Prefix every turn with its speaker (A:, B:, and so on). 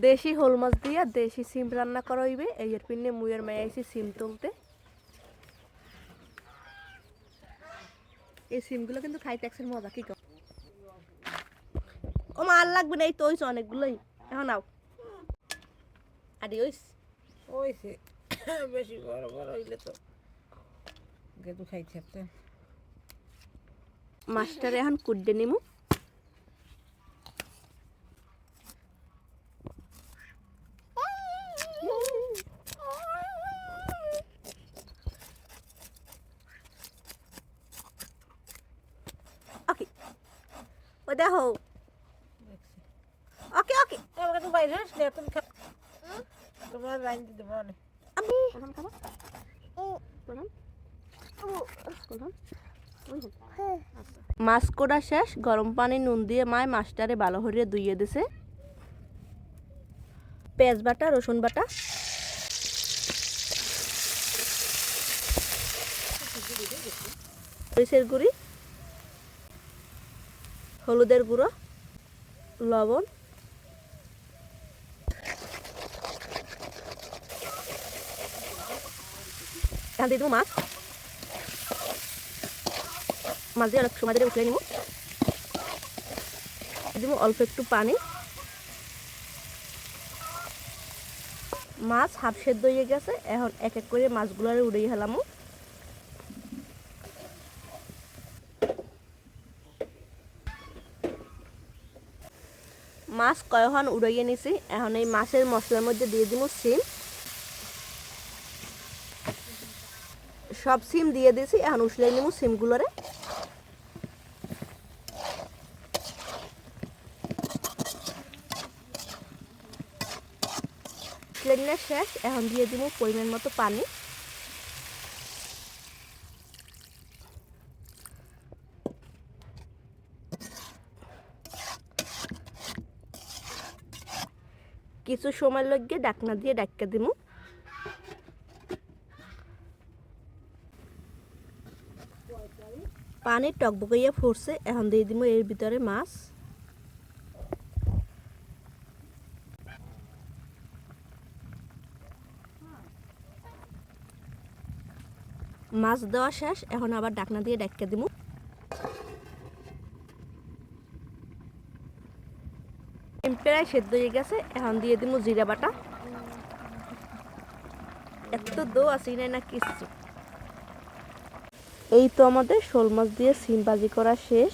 A: দেশি হোল মাছ দিয়া দেশি সিম রান্না করা হইবে। এই এর পিনে মুয়ের মায় আইছি সিম তুলতে। এই সিমগুলো কিন্তু খাইতে একসের মজা কি ও মা আর লাগবে না এই তো হইছে অনেকগুলোই। এখন আও। আদি ওইস।
B: ওইছে বেশি বড় বড় হইলে তো গেদু খাইতে হবে
A: মাছটারে এখন কুড্ডে নিমু ওকে ও দেখো ওকে ওকে
B: আমাকে তো বাইরে আসলে তুমি খা তোমার লাইন দিতে পারো
A: আমি প্রথম খাব প্রথম প্রথম মাছ কোড়া শেষ গরম পানি নুন দিয়ে মায় মাছটারে ভালো হরিয়ে ধুইয়ে দিছে। পেঁয়াজ বাটা রসুন বাটা। মরিচের গুঁড়ি। হলুদের গুঁড়ো, লবণ এখান দিয়ে দেবো মাছ। মাছ দিয়ে অনেক সময় ধরে উঠলে নিব। দিব অল্প একটু পানি। মাছ হাফ সেদ্ধ হয়ে গেছে, এখন এক এক করে মাছগুলো উড়িয়ে হেলামো মাছ কয়খন উড়াইয়ে নিছি। এখন এই মাছের মশলার মধ্যে দিয়ে দিব সিম। সব সিম দিয়ে দিয়েছি এখন উসলে নিব সিমগুলোরে। শেষ, এখন দিয়ে দিব পরিমাণ মতো পানি। কিছু সময় লাগিয়ে ডাকনা দিয়ে ডাক্কা দিব পানি টকবকাইয়া ফুটছে এখন দিয়ে দিব এর ভিতরে মাছ। মাছ দেওয়া শেষ, এখন আবার ডাকনা দিয়ে ডাক্কা দিব প্রায় সেদ্ধ হয়ে গেছে। এখন দিয়ে দিব জিরা বাটা। এত দো নাই না কিছু এই তো আমাদের শোল মাছ দিয়ে সিম ভাজি করা শেষ।